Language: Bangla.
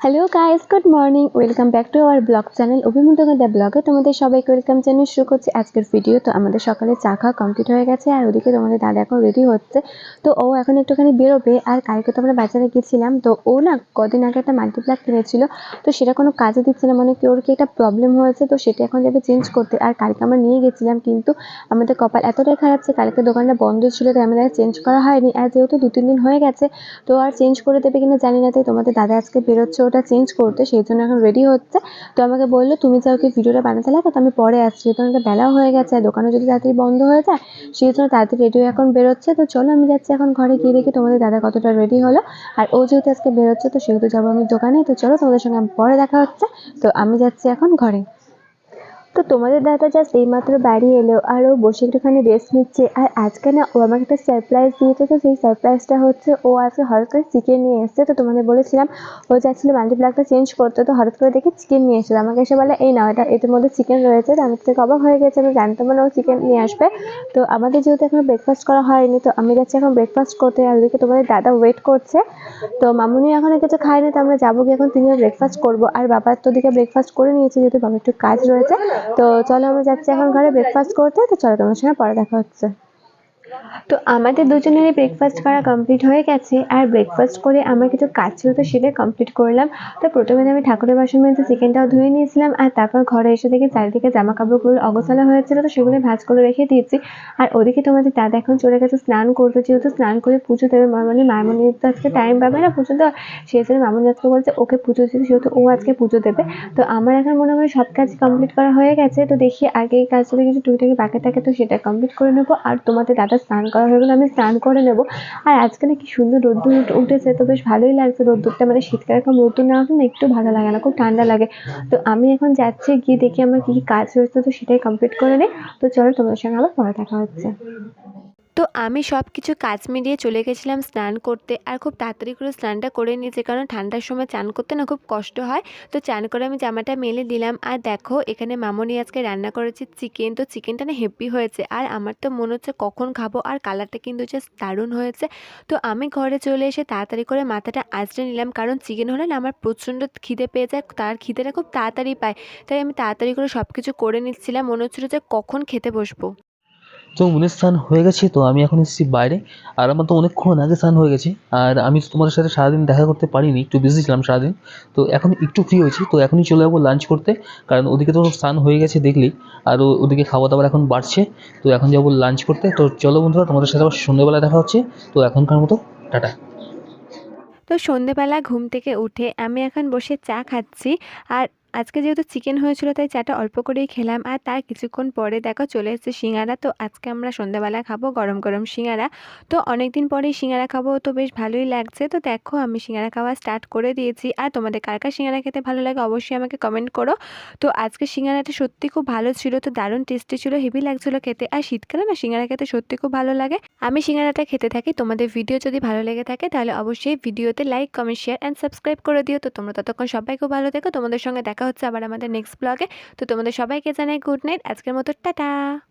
Hello guys good morning welcome back to our vlog channel অভিমুদ্রগদা ব্লগে তোমাদের সবাইকে ওয়েলকাম জানিয়ে শুরু করছি আজকের ভিডিও তো আমাদের সকালে চা খাওয়া কমপ্লিট হয়ে গেছে আর ওদিকে তোমাদের দাদা এখন রেডি হচ্ছে। তো ও এখন একটুখানি বেরোবে আর কালকে তো আমরা বাজারে গেছিলাম। তো ও না কদিন আগে একটা মাল্টিপ্লাক কিনেছিল। তো সেটা কোনো কাজে দিচ্ছে না। মানে কি ওর কি একটা প্রবলেম হয়েছে? তো সেটা এখন যাবে চেঞ্জ করতে। আর কালকে আমরা নিয়ে গেছিলাম কিন্তু আমাদের কপাল এতটাই খারাপ যে কালকে দোকানটা বন্ধ ছিল, তাই আমাদের চেঞ্জ করা হয়নি। আর যেহেতু দু তিন দিন হয়ে গেছে, তো আর চেঞ্জ করে দেবে কিনা জানি না। তাই তোমাদের দাদা আজকে বেরোচ্ছে ওটা চেঞ্জ করতে, সেই জন্য এখন রেডি হচ্ছে। তো আমাকে বলল, তুমি যাও কি ভিডিওটা বানাতে লাগো, তো আমি পরে আসছি। যেহেতু অনেকটা বেলাও হয়ে গেছে আর দোকানও যদি তাড়াতাড়ি বন্ধ হয়ে যায়, সেই জন্য তাড়াতাড়ি রেডি এখন বেরোচ্ছে। তো চলো, আমি যাচ্ছি এখন ঘরে, গিয়ে দেখি তোমাদের দাদা কতটা রেডি হলো। আর ও যেহেতু আজকে বেরোচ্ছে, তো সেহেতু যাব আমি দোকানে। তো চলো, তোমাদের সঙ্গে পরে দেখা হচ্ছে। তো আমি যাচ্ছি এখন ঘরে। তো তোমাদের দাদা জাস্ট এইমাত্র বাড়ি এলো আর ও বসে একটুখানি রেস্ট নিচ্ছে। আর আজকে না ও আমাকে একটা সারপ্রাইজ দিয়েছে, তো সেই সারপ্রাইজটা হচ্ছে ও আজকে হঠাৎ করে চিকেন নিয়ে এসছে। তো তোমাদের বলেছিলাম, ও যাচ্ছিল মাল্টিপ্লাকটা চেঞ্জ করতে, তো হঠাৎ করে দেখি চিকেন নিয়ে এসেছিল আমাকে এসে বলে, এই না এটা এটার মধ্যে চিকেন রয়েছে, তো আমি থেকে অবাক হয়ে গেছে, আমি জানতাম না ও চিকেন নিয়ে আসবে। তো আমাদের যেহেতু এখনও ব্রেকফাস্ট করা হয়নি, তো আমি যাচ্ছি এখন ব্রেকফাস্ট করতে। আর ওদিকে তোমাদের দাদা ওয়েট করছে। তো মামুনি এখনও কিছু খায়নি, তো আমরা যাব গিয়ে এখন তিনিও ব্রেকফাস্ট করব। আর বাবার তো দিকে ব্রেকফাস্ট করে নিয়েছে, যেহেতু বাবার একটু কাজ রয়েছে। তো চলো আমি যাচ্ছি এখন ঘরে ব্রেকফাস্ট করতে, তো চলো তোমার সঙ্গে পরে দেখা হচ্ছে। তো আমাদের দুজনেরই ব্রেকফাস্ট করা কমপ্লিট হয়ে গেছে, আর ব্রেকফাস্ট করে আমার কিছু কাজ ছিল তো সেটা কমপ্লিট করলাম। তো প্রথমে আমি ঠাকুরের বাসন মেজে চিকেনটাও ধুয়ে নিয়েছিলাম, আর তারপর ঘরে এসে দেখি চারিদিকে জামা কাপড়গুলো অগোছালো হয়েছিল তো সেগুলো ভাঁজ করে রেখে দিয়েছি। আর ওদিকে তোমাদের দাদা এখন চলে গেছে স্নান করতে, যেহেতু স্নান করে পুজো দেবে মানে মামনির তো আজকে টাইম পাবে না পুজো দেওয়া সেই জন্য মামনি আজকে বলছে ওকে পুজো দিতে, যেহেতু ও আজকে পুজো দেবে। তো আমার এখন মনে হয় সব কাজ কমপ্লিট করা হয়ে গেছে, তো দেখি আগে এই কাজগুলো কিছু টুকিটাকি বাকি থাকে তো সেটা কমপ্লিট করে নেব। আর তোমাদের দাদা স্নান করা হয়ে গেলে আমি স্নান করে নেব। আর আজকে না কি সুন্দর রোদ্দুর উঠেছে, তো বেশ ভালোই লাগছে রোদ্দুরটা। মানে শীতকালে কম রোদ্দুর না না একটু ভালো লাগে না, খুব ঠান্ডা লাগে। তো আমি এখন যাচ্ছি, গিয়ে দেখি আমার কী কী কাজ রয়েছে, তো সেটাই কমপ্লিট করে নিই। তো চলো তোমাদের সঙ্গে আবার পরে দেখা হচ্ছে। আমি সব কিছু কাজ মিলিয়ে চলে গেছিলাম স্নান করতে। আর খুব তাড়াতাড়ি করে স্নানটা করে নিয়েছি, কারণ ঠান্ডার সময় চান করতে না খুব কষ্ট হয়। তো চান করে আমি জামাটা মেলে দিলাম। আর দেখো, এখানে মামনি আজকে রান্না করেছে চিকেন। তো চিকেনটা না হেভি হয়েছে। আর আমার তো মনে হচ্ছে কখন খাব, আর কালারটা কিন্তু জাস্ট দারুণ হয়েছে। তো আমি ঘরে চলে এসে তাড়াতাড়ি করে মাথাটা আঁচড়ে নিলাম, কারণ চিকেন হলে না আমার প্রচণ্ড খিদে পেয়ে যায়, তার খিদেটা খুব তাড়াতাড়ি পায়। তাই আমি তাড়াতাড়ি করে সব কিছু করে নিচ্ছিলাম। মনে হচ্ছিল যে কখন খেতে বসবো। তো মনের স্নান হয়ে গেছে, তো আমি এখন এসেছি বাইরে। আর আমার তো অনেকক্ষণ আগে স্নান হয়ে গেছে। আর আমি তোমাদের সাথে সারাদিন দেখা করতে পারিনি, একটু বিজি ছিলাম সারাদিন। তো এখন একটু ফ্রি হয়েছি, তো এখনই চলে যাব লাঞ্চ করতে। কারণ ওদিকে তো স্নান হয়ে গেছে দেখলি, আর ওদিকে খাওয়া দাওয়ার এখন বাড়ছে। তো এখন যাব লাঞ্চ করতে। তো চলো বন্ধুরা, তোমাদের সাথে আবার সন্ধ্যেবেলা দেখা হচ্ছে। তো এখনকার মতো, টাটা। তো সন্ধেবেলা ঘুম থেকে উঠে আমি এখন বসে চা খাচ্ছি। আর আজকে যেহেতু চিকেন হয়েছিল, তাই চাটা অল্প করেই খেলাম। আর তার কিছুক্ষণ পরে দেখো চলে এসেছে সিঙ্গারা। তো আজকে আমরা সন্ধ্যাবেলা খাব গরম গরম সিঙ্গারা। তো অনেক দিন পরেই সিঙ্গারা খাব, তো বেশ ভালোই লাগছে। তো দেখো আমি সিঙ্গারা খাওয়া স্টার্ট করে দিয়েছি। আর তোমাদের কার কার সিঙ্গারা খেতে ভালো লাগে অবশ্যই আমাকে কমেন্ট করো। তো আজকে সিঙ্গারাটা সত্যি খুব ভালো ছিল, তো দারুণ টেস্টি ছিল হেভি লাগছিল খেতে। আর শীতকালে না সিঙ্গারা খেতে সত্যি খুব ভালো লাগে। আমি সিঙ্গারাটা খেতে থাকি, তোমাদের ভিডিও যদি ভালো লেগে থাকে, তাহলে অবশ্যই ভিডিওতে like comment share and subscribe করে দিও। তো তোমরা ততক্ষণ সবাই খুব ভালো থেকো। তোমাদের সঙ্গে দেখা হচ্ছে আবার আমাদের নেক্সট ব্লগে তো তোমাদের সবাইকে জানাই গুড নাইট আজকের মতো টাটা।